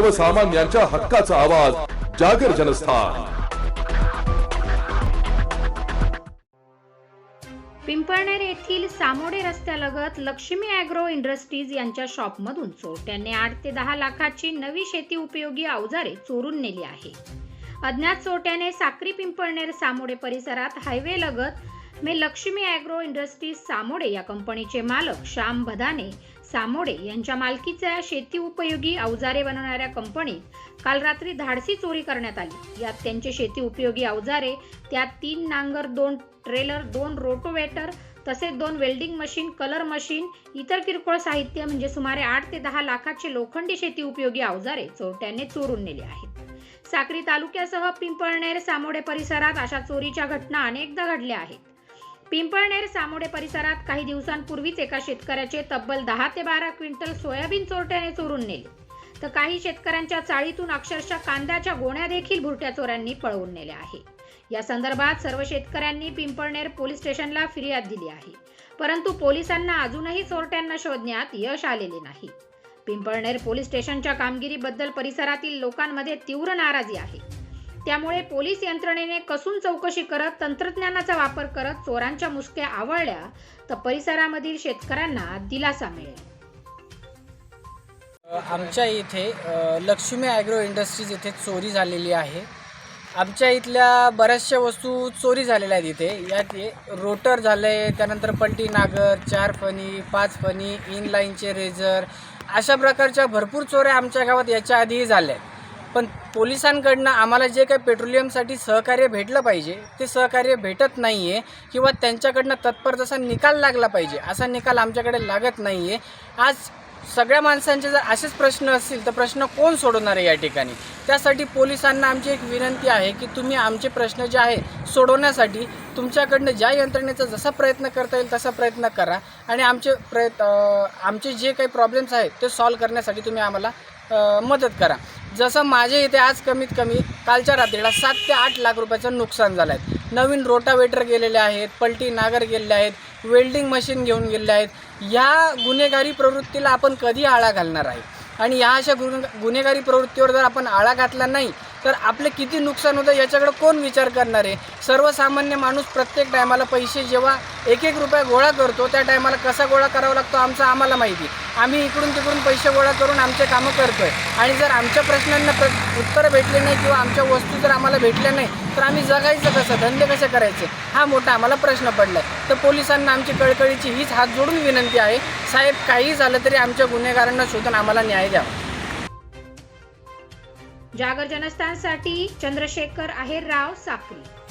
सर्वसामान्यांच्या हक्काचा आवाज जागर जनस्थान. पिंपळनेर येथील सामोडे रस्त्यालगत लक्ष्मी अॅग्रो इंडस्ट्रीज यांच्या शॉपमधून चोरट्यांनी आठ ते दहा लाखाची नवी शेती उपयोगी अवजारे चोरून नेली आहे. अज्ञात चोरट्याने साक्री पिंपळनेर सामोडे परिसरात हायवे लगत मे लक्ष्मी अॅग्रो इंडस्ट्रीज सामोडे या कंपनीचे मालक श्याम भदाने सामोडे यांच्या मालकीच्या शेती उपयोगी अवजारे बनवणाऱ्या कंपनीत काल रात्री धाडसी चोरी करण्यात आली. यात त्यांचे शेती उपयोगी अवजारे त्यात तीन नांगर दोन ट्रेलर दोन रोटोवेटर तसेच दोन वेल्डिंग मशीन कलर मशीन इतर किरकोळ साहित्य म्हणजे सुमारे आठ ते दहा लाखाचे लोखंडी शेती उपयोगी अवजारे चोरट्यांनी चोरून नेले आहेत. साक्री तालुक्यासह पिंपळनेर सामोडे परिसरात अशा चोरीच्या घटना अनेकदा घडल्या आहेत. पिंपळनेर सामोडे परिसरात काही दिवसांपूर्वीच एका शेतकऱ्याचे तब्बल दहा ते बारा क्विंटल सोयाबीन चोरट्याने चोरून नेले. तर काही शेतकऱ्यांच्या चाळीतून अक्षरशः कांद्याच्या गोण्या देखील भुरट्या चोरांनी पळवून नेल्या आहे. या संदर्भात सर्व शेतकऱ्यांनी पिंपळनेर पोलीस स्टेशनला फिर्याद दिली आहे. परंतु पोलिसांना अजूनही चोरट्यांना शोधण्यात यश आलेले नाही. पिंपळनेर पोलीस स्टेशनच्या कामगिरीबद्दल परिसरातील लोकांमध्ये तीव्र नाराजी आहे. त्यामुळे पोलीस यंत्रणेने कसून चौकशी करत तंत्रज्ञानाचा वापर करत चोरांच्या मुसक्या आवळल्या तर परिसरामधील शेतकऱ्यांना दिलासा मिळेल. आमच्या इथे लक्ष्मी ॲग्रो इंडस्ट्रीज इथे चोरी झालेली आहे. आमच्या इथल्या बऱ्याचशा वस्तू चोरी झालेल्या आहेत इथे. यात रोटर झालं आहे त्यानंतर पलटी नागर चार फणी पाच फणी इनलाईनचे रेझर अशा प्रकारच्या भरपूर चोऱ्या आमच्या गावात याच्या आधीही झाल्या आहेत पण पोलिसांकडनं आम्हाला जे काही पेट्रोलियमसाठी सहकार्य भेटलं पाहिजे ते सहकार्य भेटत नाही आहे किंवा त्यांच्याकडनं तत्पर जसा निकाल लागला पाहिजे असा निकाल आमच्याकडे लागत नाही आहे आज सगळ्या माणसांचे जर असेच प्रश्न असतील तर प्रश्न कोण सोडवणार आहे या ठिकाणी? त्यासाठी पोलिसांना आमची एक विनंती आहे की तुम्ही आमचे प्रश्न जे आहे सोडवण्यासाठी तुमच्याकडनं ज्या यंत्रणेचा जसा प्रयत्न करता येईल तसा प्रयत्न करा आणि आमचे प्रयत्न आमचे जे काही प्रॉब्लेम्स आहेत ते सॉल्व करण्यासाठी तुम्ही आम्हाला मदत करा. जसं माझ्या इथे आज कमीत कमी कालच्या रात्रीला सात ते आठ लाख रुपयाचं नुकसान झालं आहे. नवीन रोटावेटर गेलेले आहेत पलटी नागर गेलेले आहेत वेल्डिंग मशीन घेऊन गेलेले आहेत. ह्या गुन्हेगारी प्रवृत्तीला आपण कधी आळा घालणार आहे? आणि ह्या अशा गुन्हे गुन्हेगारी प्रवृत्तीवर जर आपण आळा घातला नाही तर आपले किती नुकसान होतं याच्याकडे कोण विचार करणार आहे? सर्वसामान्य माणूस प्रत्येक टायमाला पैसे जेव्हा एक एक रुपया गोळा करतो त्या टायमाला कसा गोळा करावा लागतो आमचं आम्हाला माहिती. आम्ही इकडून तिकडून पैसे गोळा करून आमचे कामं करतोय. आणि जर आमच्या प्रश्नांना प्र उत्तरं भेटले नाही किंवा आमच्या वस्तू जर आम्हाला भेटल्या नाही तर आम्ही जगायचं कसं? धंदे कसे करायचे? हा मोठा आम्हाला प्रश्न पडला आहे तर पोलिसांना आमची कळकळीची हीच हात जोडून विनंती आहे. साहेब काही झालं तरी आमच्या गुन्हेगारांना शोधून आम्हाला न्याय द्यावा. जागर जनस्थानसाठी चंद्रशेखर आहेरराव साक्री.